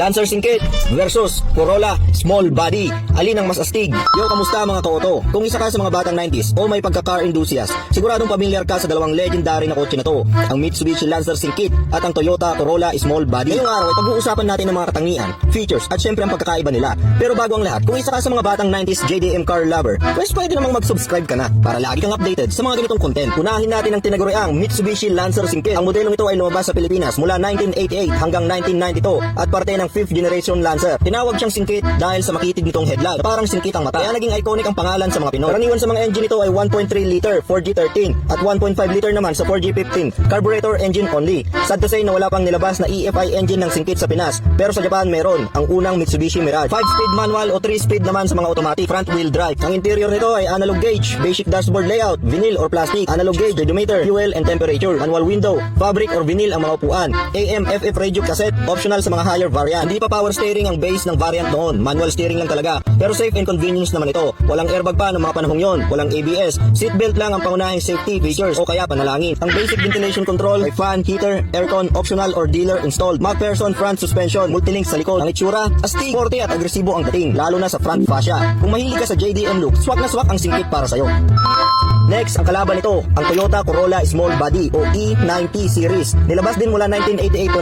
Lancer Singkit versus Corolla Small Body. Alin ang mas astig? Yo, kamusta mga kaoto? Kung isa ka sa mga batang 90s o may pagka-car enthusiast, siguradong pamilyar ka sa dalawang legendary na kotse na to, ang Mitsubishi Lancer Singkit at ang Toyota Corolla Small Body. Ngayong araw ay pag-uusapan natin ang mga katangian, features at syempre ang pagkakaiba nila. Pero bago ang lahat, kung isa ka sa mga batang 90s JDM car lover, pues pwede namang mag-subscribe ka na para lagi kang updated sa mga ganitong content. Unahin natin ang tinaguriang Mitsubishi Lancer Singkit. Ang modelong ito ay lumabas sa Pilipinas mula 1988 hanggang 1992 at parte ng 5th generation Lancer. Tinawag siyang Singkit dahil sa makitid nitong headlight parang singkit ang mata. Kaya naging iconic ang pangalan sa mga Pinoy. Karaniwan sa mga engine nito ay 1.3 liter 4G13 at 1.5 liter naman sa 4G15 carburetor engine only. Sad to say na wala pang nilabas na EFI engine ng Singkit sa Pinas pero sa Japan meron ang unang Mitsubishi Mirage. 5-speed manual o 3-speed naman sa mga automatic front wheel drive. Ang interior nito ay analog gauge, basic dashboard layout, vinyl or plastic, analog gauge, odometer, fuel and temperature, manual window, fabric or vinyl ang mga upuan, AM, FF radio cassette, optional sa mga higher variant. Hindi pa power steering ang base ng variant noon, manual steering lang talaga. Pero safe and convenience naman ito. Walang airbag pa noong mga panahong yon, walang ABS, seatbelt lang ang pangunahing safety features o kaya panalangin. Ang basic ventilation control ay fan, heater, aircon, optional or dealer installed. MacPherson front suspension, multilink sa likod. Ang itsura, astig, forte at agresibo ang dating, lalo na sa front fascia. Kung mahilig ka sa JDM look, swak na swak ang singkit para sa'yo. Next, ang kalaban nito, ang Toyota Corolla Small Body o E90 series. Nilabas din mula 1988 to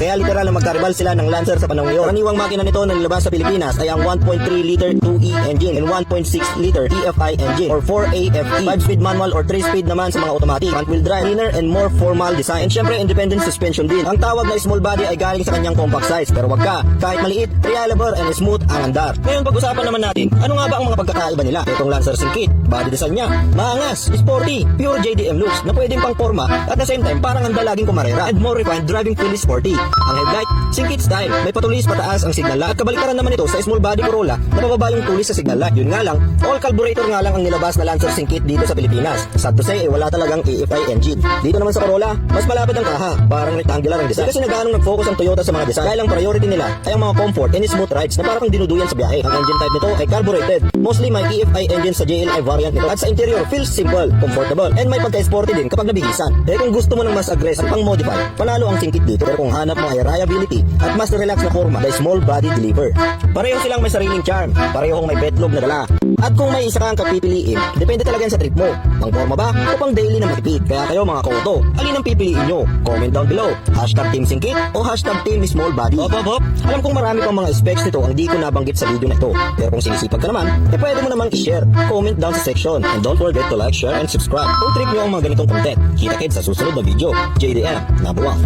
1992, kaya literal na magkaribal sila ng Lancer sa panahon ngayon. Karaniwang makina nito na nilabas sa Pilipinas ay ang 1.3 liter 2E engine and 1.6 liter EFI engine or 4AFE. 5-speed manual or 3-speed naman sa mga automatic. Front wheel drive, thinner and more formal design. And syempre, independent suspension din. Ang tawag na small body ay galing sa kanyang compact size. Pero wag ka, kahit maliit, reliable and smooth ang andar. Ngayon, pag-usapan naman natin, ano nga ba ang mga pagkakaiba nila? Itong Lancer Singkit, body design niya, maangas, sporty, pure JDM looks na pwedeng pang forma at the same time parang handa laging kumarera and more refined driving feel is sporty. Ang headlight, Singkit style, may patulis pataas ang signal at kabalikaran naman ito sa small body Corolla na pababa yung tulis sa signal light. Yun nga lang, all carburetor nga lang ang nilabas na Lancer Singkit dito sa Pilipinas. Sad to say, eh, wala talagang EFI engine. Dito naman sa Corolla, mas malapad ang kaha, parang rectangular ang design. Kasi nagaanong nag-focus ang Toyota sa mga design dahil ang priority nila ay ang mga comfort and smooth rides na parang dinuduyan sa biyahe. Ang engine type nito ay carbureted. Mostly may EFI engine sa JLI variant nito at sa interior feels simple, comfortable, and may pagka-sporty din kapag nabihisan. Eh kung gusto mo ng mas aggressive pang modify, panalo ang singkit dito. Pero kung hanap mo ay reliability at mas relax na forma, the small body deliver. Pareho silang may sariling charm, parehong may betlog na dala. At kung may isa kang kapipiliin, depende talaga yan sa trip mo. Pang forma ba o pang daily na matipid? Kaya kayo mga kauto, alin ang pipiliin nyo? Comment down below. Hashtag Team Singkit o hashtag Team Small Body. Hop, hop, hop. Alam kong marami pang mga specs nito ang di ko nabanggit sa video na ito. Pero kung sinisipag ka naman, eh pwede mo namang i-share. Comment down sa section. And don't forget to like, share, and subscribe. Kung trip nyo ang mga ganitong content, kita-kits sa susunod na video. JDM, number one.